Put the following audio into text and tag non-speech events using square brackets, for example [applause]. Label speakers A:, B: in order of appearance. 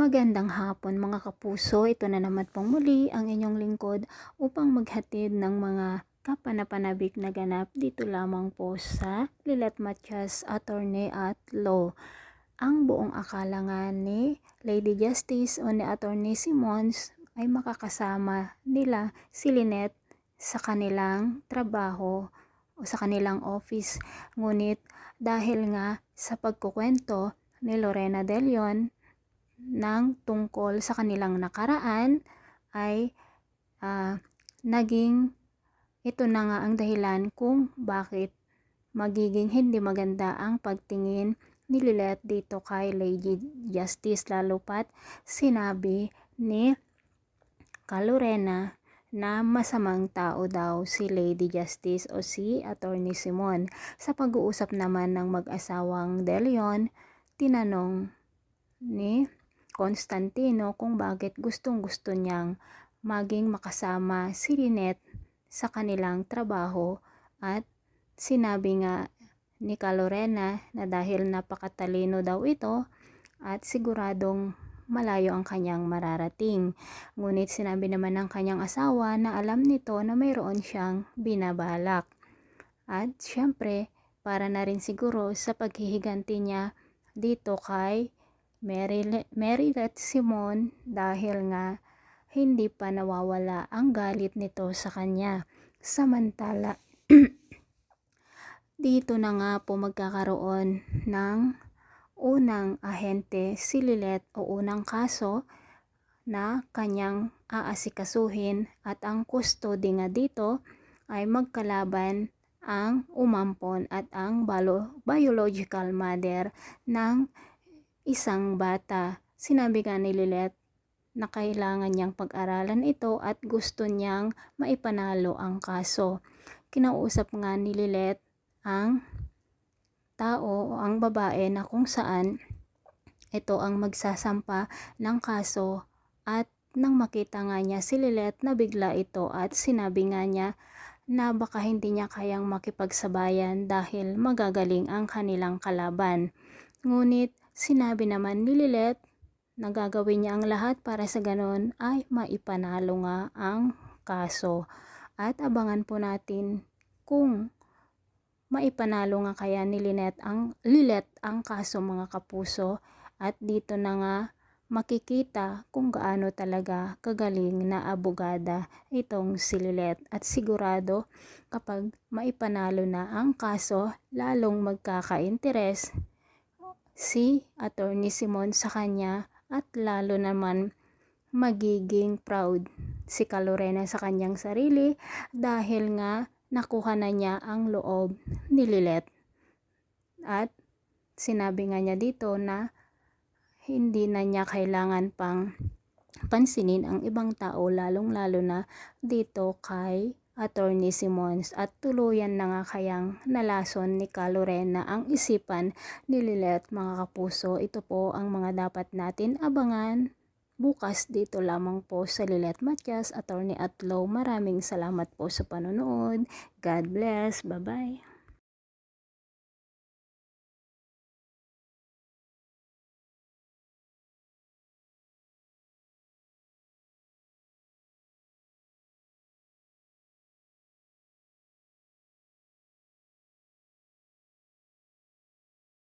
A: Magandang hapon mga kapuso, ito na naman pong muli ang inyong lingkod upang maghatid ng mga kapanapanabik na ganap dito lamang po sa Lilet Matias Attorney at Law. Ang buong akala nga ni Lady Justice o ni Attorney Simons ay makakasama nila si Lynette sa kanilang trabaho o sa kanilang office. Ngunit dahil nga sa pagkukwento ni Lorena De Leon ng tungkol sa kanilang nakaraan ay ah, naging ito na nga ang dahilan kung bakit magiging hindi maganda ang pagtingin ni Lilette dito kay Lady Justice lalo pat sinabi ni Kalorena na masamang tao daw si Lady Justice o si Attorney Simon. Sa pag-uusap naman ng mag-asawang De Leon, tinanong ni Constantino kung bakit gustong gusto niyang maging makasama si Lynette sa kanilang trabaho at sinabi nga ni Calorena na dahil napakatalino daw ito at siguradong malayo ang kanyang mararating. Ngunit sinabi naman ng kanyang asawa na alam nito na mayroon siyang binabalak. At syempre, para na rin siguro sa paghihiganti niya dito kay Mary, Mary Let Simon dahil nga hindi pa nawawala ang galit nito sa kanya. Samantala, [clears throat] dito na nga po magkakaroon ng unang ahente si Lilet o unang kaso na kanyang aasikasuhin at ang custody nga dito ay magkalaban ang umampon at ang biological mother ng isang bata. Sinabi nga ni Lilet na kailangan niyang pag-aralan ito at gusto niyang maipanalo ang kaso. Kinausap nga ni Lilet ang tao o ang babae na kung saan ito ang magsasampa ng kaso at nang makita nga niya si Lilet na bigla ito at sinabi nga niya na baka hindi niya kayang makipagsabayan dahil magagaling ang kanilang kalaban. Ngunit sinabi naman ni Lilet na gagawin niya ang lahat para sa ganon ay maipanalo nga ang kaso. At abangan po natin kung maipanalo nga kaya ni Lynette ang, Lilet ang kaso mga kapuso at dito na nga makikita kung gaano talaga kagaling na abogada itong si Lilet at sigurado kapag maipanalo na ang kaso lalong magkaka-interes si Attorney Simon sa kanya at lalo naman magiging proud si Calorena sa kanyang sarili dahil nga nakuha na niya ang loob ni Lilet at sinabi nga niya dito na hindi na niya kailangan pang pansinin ang ibang tao lalong-lalo na dito kay Attorney Simons at tuluyan na nga kayang nalason ni Calorena ang isipan ni Lilet mga kapuso. Ito po ang mga dapat natin abangan bukas dito lamang po sa Lilet Matias, Attorney at Law. Maraming salamat po sa panonood. God bless. Bye-bye.